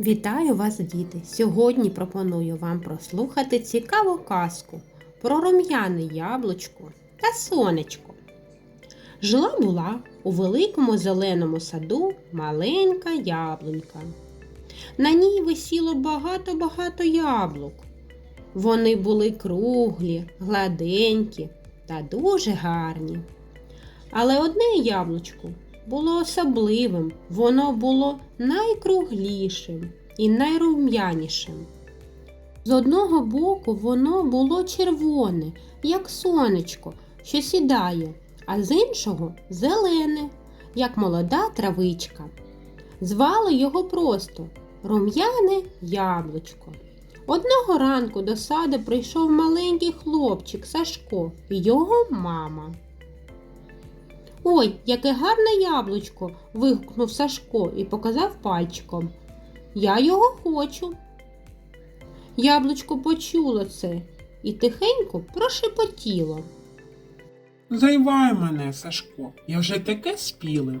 Вітаю вас, діти! Сьогодні пропоную вам прослухати цікаву казку про рум'яне яблучко та сонечко. Жила була у великому зеленому саду маленька яблунька. На ній висіло багато-багато яблук. Вони були круглі, гладенькі та дуже гарні. Але одне яблучко було особливим, воно було найкруглішим і найрум'янішим. З одного боку воно було червоне, як сонечко, що сідає, а з іншого зелене, як молода травичка. Звали його просто рум'яне яблучко. Одного ранку до саду прийшов маленький хлопчик Сашко і його мама. Ой, яке гарне яблучко. вигукнув Сашко і показав пальчиком. Я його хочу. Яблучко почуло це і тихенько прошепотіло. Зайвай мене, Сашко, я вже таке спіле.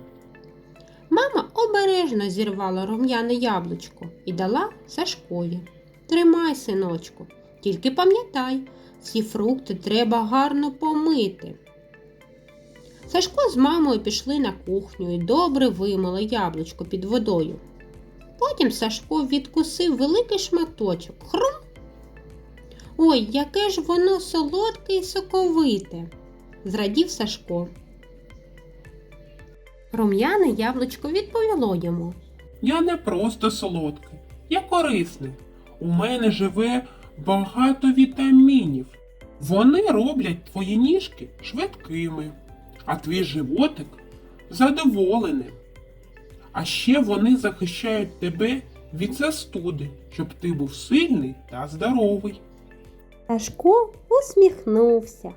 Мама обережно зірвала рум'яне яблучко і дала Сашкові. Тримай, синочку, тільки пам'ятай, ці фрукти треба гарно помити. Сашко з мамою пішли на кухню і добре вимили яблучко під водою. Потім Сашко відкусив великий шматочок. Хрум. Ой, яке ж воно солодке і соковите, зрадів Сашко. Рум'яне яблучко відповіло йому. Я не просто солодкий, я корисний. У мене живе багато вітамінів. Вони роблять твої ніжки швидкими, а твій животик задоволеним. А ще вони захищають тебе від застуди, щоб ти був сильний та здоровий. Сашко усміхнувся.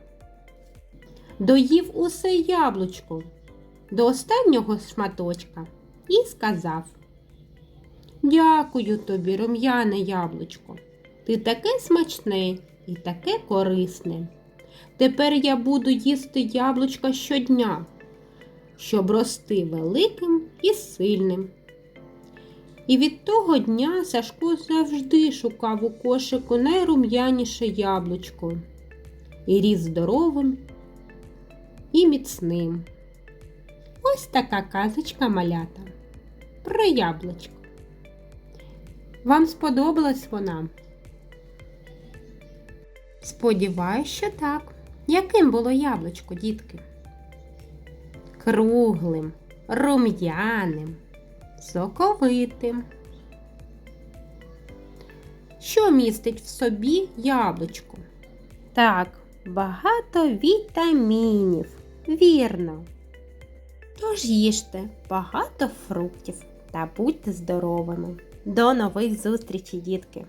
Доїв усе яблучко до останнього шматочка і сказав Дякую тобі, рум'яне яблучко. Ти таке смачне і таке корисне. Тепер я буду їсти яблучка щодня, щоб рости великим і сильним. І від того дня Сашко завжди шукав у кошику найрум'яніше яблучко і ріс здоровим і міцним. Ось така казочка малята про яблучко. Вам сподобалась вона? Сподіваюсь, що так. Яким було яблучко, дітки? Круглим, рум'яним, соковитим. Що містить в собі яблучко? Так, багато вітамінів. Вірно. Тож їжте багато фруктів та будьте здоровими. До нових зустрічей, дітки!